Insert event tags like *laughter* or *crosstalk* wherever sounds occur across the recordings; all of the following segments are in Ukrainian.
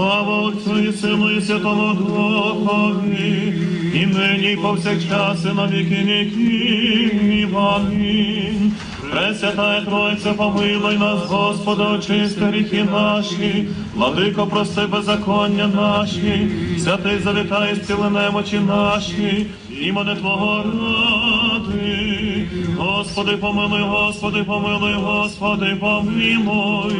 Слава Отцю і Сину і Святому Духові, і нині і повсякчас і на віки віків. Амінь. Пресвятая Тройця, помилуй нас, Господи, очисти гріхи наші, владико, прости беззаконня наші, святий завітай, зціли немочі наші, імени Твого ради. Господи, помилуй, Господи, помилуй, Господи, помилуй.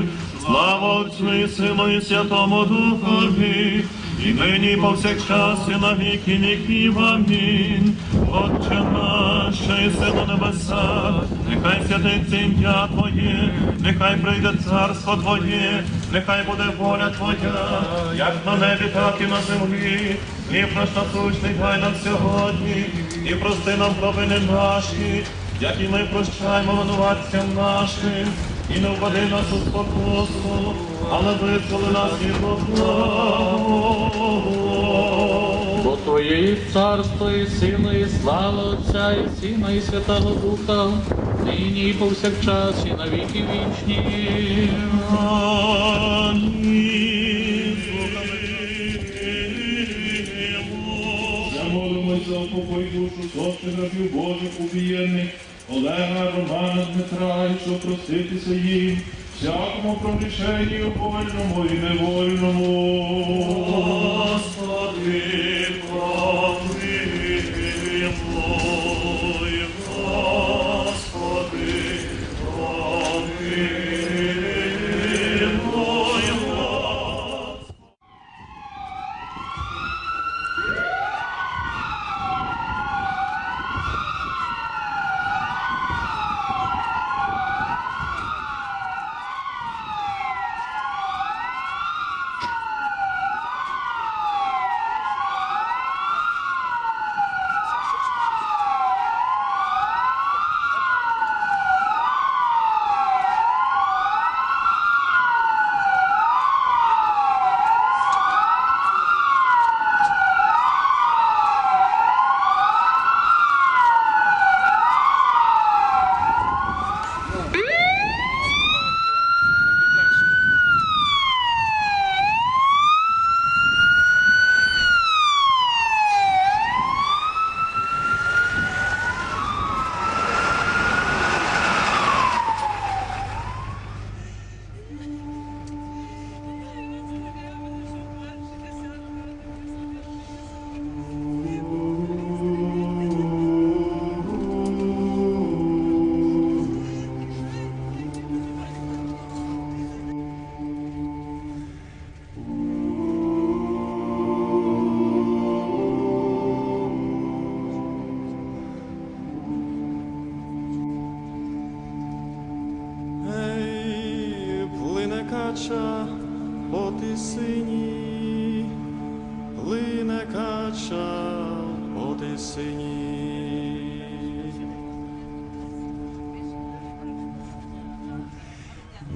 Слава Отцю і Сину і Святому Духові, і нині і повсякчас і на віки віків. Амінь. Отче наш, що єси на небесах, нехай святиться ім'я Твоє, нехай прийде царство Твоє, нехай буде воля Твоя, як на небі, так і на землі. І наш насущний дай нам сьогодні, і прости нам провини наші, як і ми прощаємо винуватцям нашим, і не введи нас у спокусу, але визволи нас від злого. Бо Твоє є царство і сила, і слава Отця, і Сина, і Святого Духа, нині і повсякчас, і на віки вічні. Амінь. Замолимось за упокой душу сотни рабів Божих убієнних, Олега, Романа, Дмитра, і що проститися їм, всякому прогрішенню вольному і невольному. Господи,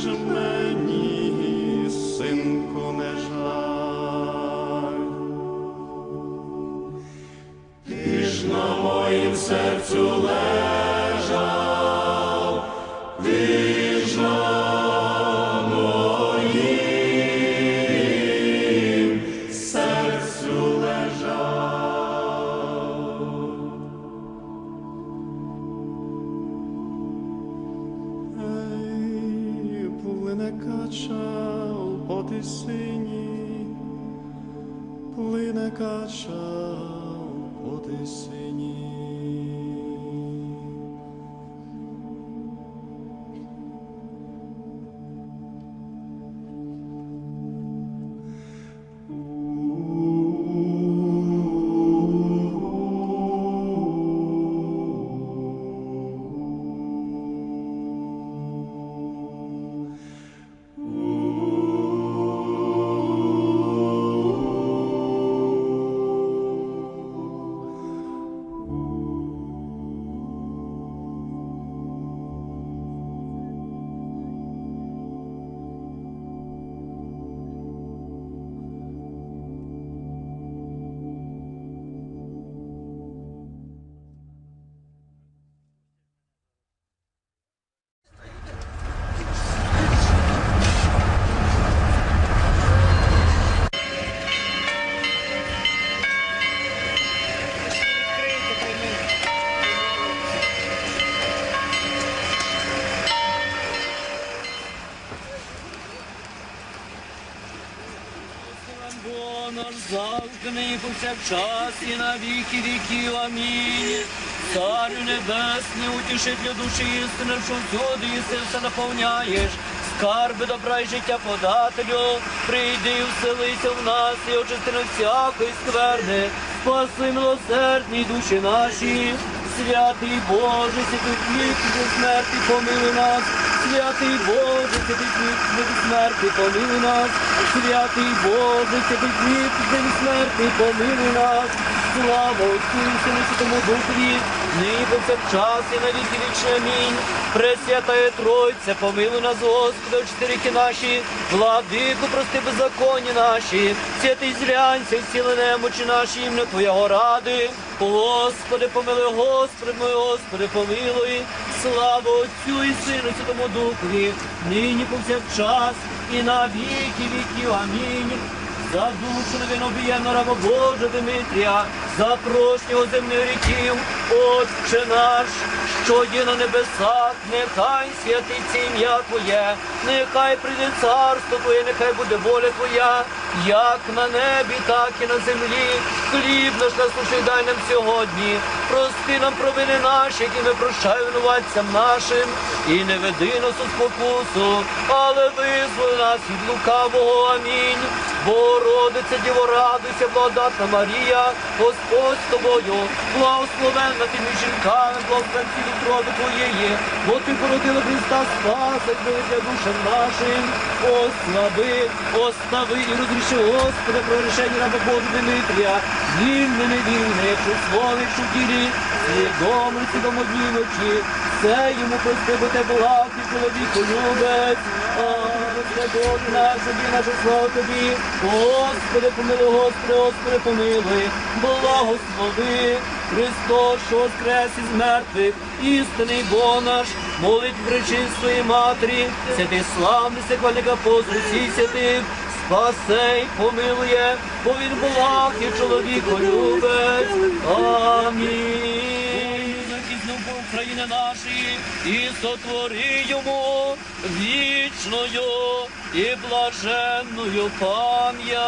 is a man. Повсякчас і на віки віків. Амінь. Царю небесний, утішителю душі істини, що всюди єси все наповняєш. Скарби добра й життя подателю, прийди і вселися в нас і очисти на всякої скверни. Спаси милосердні душі наші, святий Боже, святий до смерті, помилуй нас. Святий Боже, святий світ, до смерти, помилуй нас. Святий Боже, святий хліб до смерті, помилуй нас. Слава Отцю Сину Святому Духові, нині повсякчас і на віки вічні. Амінь. Пресвятає Тройця, помилуй нас, Господи, очтирики наші, владику, прости беззаконні наші, святий зрянься, сіли немочі наші, ім'я Твоєго ради. Господи, помилуй, Господи, мой Господи, помилуй. Слава Отцю і Сину Святому Духові, нині повсякчас і на віки віків. Амінь. За душу невинобієнного раба Божа Дмитрія, за прошнього земних ріків, Отче наш, що є на небесах, нехай святиться ім'я Твоє, нехай прийде царство Твоє, нехай буде воля Твоя, як на небі, так і на землі. Хліб наш насушний дай нам сьогодні. Прости нам провини наші, які ми прощаємо винуватцям нашим, і не веди нас у спокусу, але визволи нас від лукавого. Амінь. Богородиця, Діво, радуйся, благодатна Марія, Господь з тобою, благословенна ти між жінками, благословен відроди твоєї, бо ти породила Христа Спаса, для душам нашим. Ослави, остави і розріши, Господи, про рішення раба Божу Дмитрія, вільне, невільне, якщо слово, якщо в ділі, свідомо, свідомо дні ночі, все йому прости, бо те благий чоловік любець. Боже наш, наше слава тобі, Господи, помилуй, Господи, Господи, помилуй, благослови, Христос, що воскрес із мертвих, істинний Бог наш, молить пречистої матері, святий славний секвальника позру всіх святих, спасей, помилує, бо він благ і чоловіко любець. Амінь. Захиснув наші, і сотвори йому вічною і блаженною пам'ять.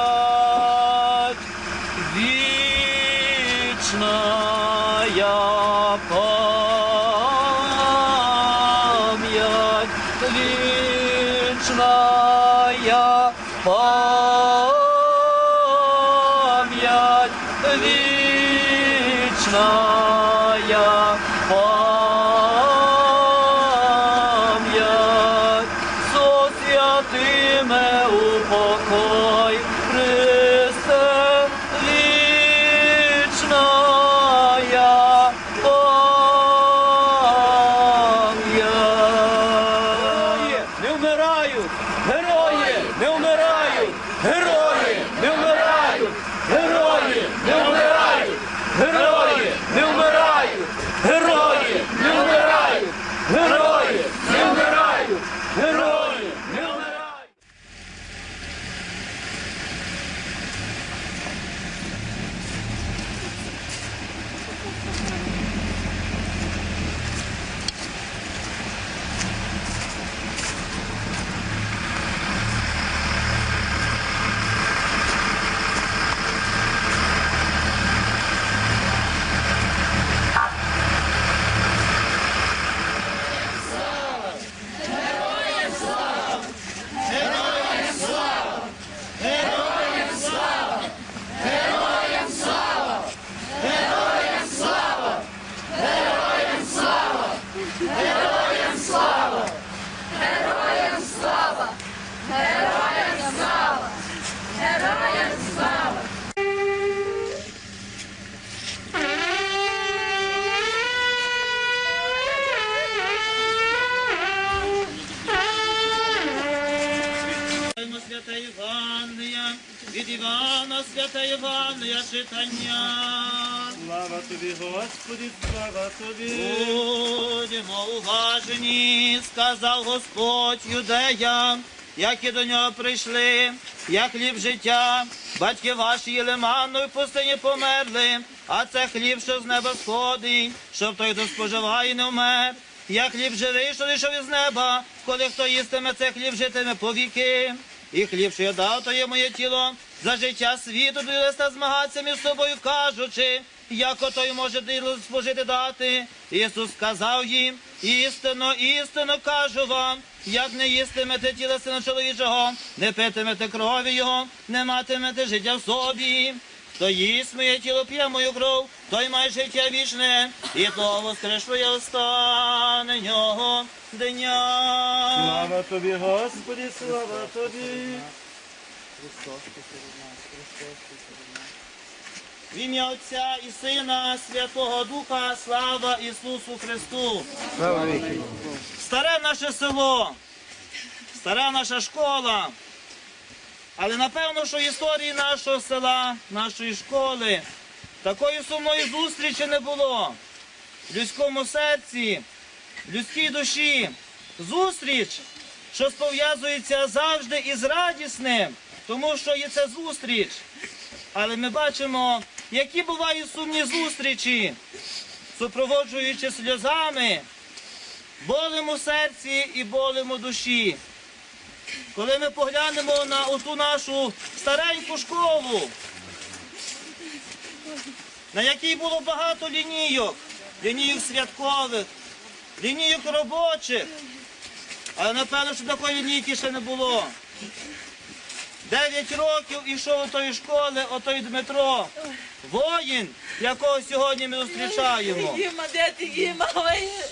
Yeah. *laughs* від Івана святе Євангелія читання. Слава тобі, Господи, слава тобі. Будемо уважені, сказав Господь юдеям, які до нього прийшли, як хліб життя. Батьки ваші їли манну і пустині померли, а це хліб, що з неба сходить, щоб той, хто споживає, не вмер. Я хліб живий, що вийшов із неба, коли хто їстиме це хліб, житиме повіки. І хліб, що я дав, то є моє тіло, за життя світу довелися змагатися між собою, кажучи, як ото й може спожити дати. Ісус сказав їм, істинно, істинно кажу вам, як не їстимете тіла сина чоловічого, не питимете крові його, не матимете життя в собі. Хто їсть моє тіло, п'є мою кров, той має життя вічне, і то воскрешує останнього дня. Слава тобі, Господи, слава тобі. В ім'я Отця і Сина, Святого Духа, слава Ісусу Христу. Старе наше село, стара наша школа. Але напевно, що історії нашого села, нашої школи, такої сумної зустрічі не було. В людському серці, в людській душі. Зустріч, що пов'язується завжди із радісним, тому що є це зустріч. Але ми бачимо, які бувають сумні зустрічі, супроводжуючи сльозами, болем у серці і болем у душі. Коли ми поглянемо на оту нашу стареньку школу, на якій було багато лінійок, лінійок святкових, лінійок робочих, але напевно, що такої лінійки ще не було. Дев'ять років ішов до тої школи, отой Дмитро, воїн, якого сьогодні ми зустрічаємо.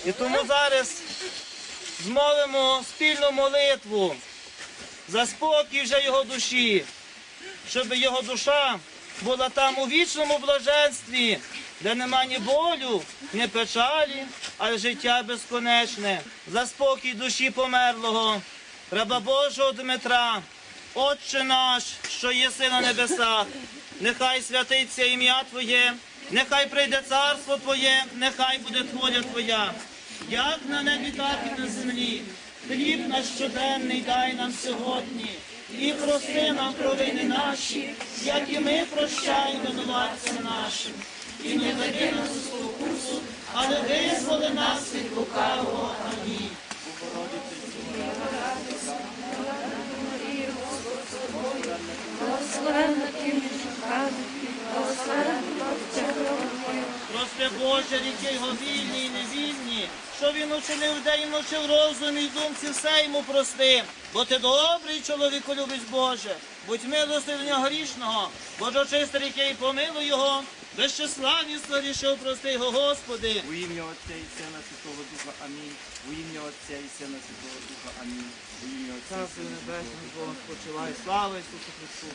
І тому зараз змовимо спільну молитву за спокій вже його душі, щоб його душа була там у вічному блаженстві, де нема ні болю, ні печалі, але життя безконечне, за спокій душі померлого, раба Божого Дмитра, Отче наш, що єси на небесах, нехай святиться ім'я Твоє, нехай прийде царство Твоє, нехай буде воля Твоя, як на небі, так і на землі. Хліб наш щоденний дай нам сьогодні, і прости нам провини наші, як і ми прощаємо винуватцям нашим. І не веди нас у спокусу, але визволи нас від лукавого. Амінь. Благословенна ти між жінками, благословенна плодця Твоєго. Прости Боже, ріки його вільні і невільні, що він учинив день і ночі в розумі й думці, все йому прости. Бо ти добрий чоловіку любить Боже. Будь милостивня грішного, Боже чисте ріки і помилуй його. Без числа рішив прости його, Господи. У ім'я Отця і Сина Святого Духа. Амінь. У ім'я Отця і Сина Святого Духа. Амінь. У ім'я Отця і небесне, Бог спочивай. Слава Ісусу Христу.